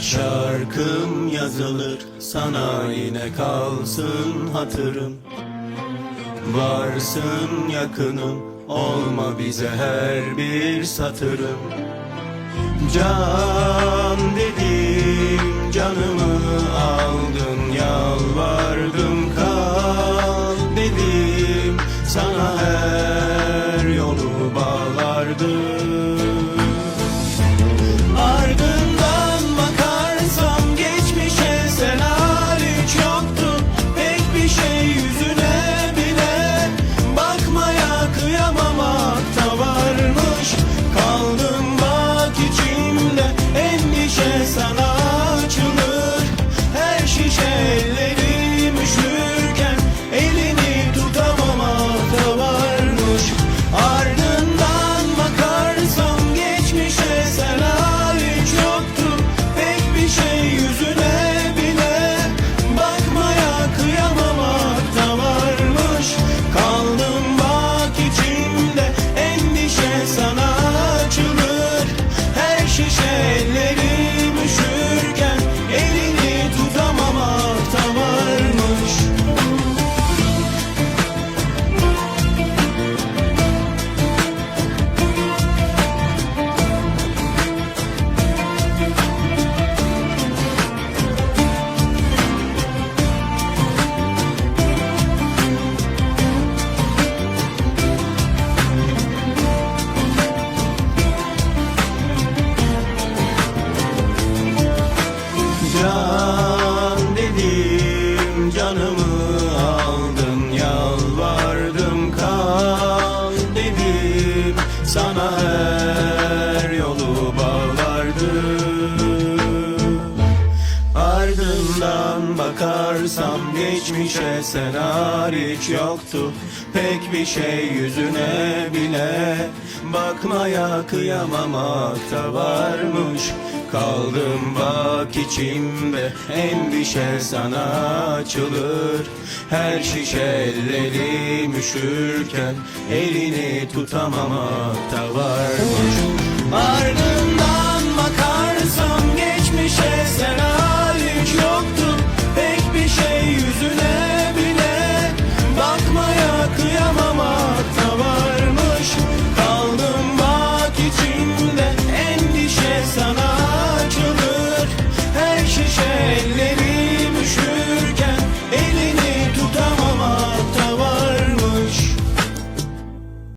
şarkım yazılır Sana yine kalsın hatırım. Varsın yakınım Olma bize her bir satırım. Can dedim canımı aldın Yalvardım kal dedim Sana her her yolu bağlardım Ardından bakarsam geçmişe sen hariç yoktu. Pek bir şey yüzüne bile bakmaya kıyamamakta varmış Kaldım bak içimde endişe sana açılır. Her şişe ellerim üşürken elini tutamamak da var Ardından bakarsam geçmişe sen hariç yoktun Pek bir şey yüzüne bile bakmaya kıyamam.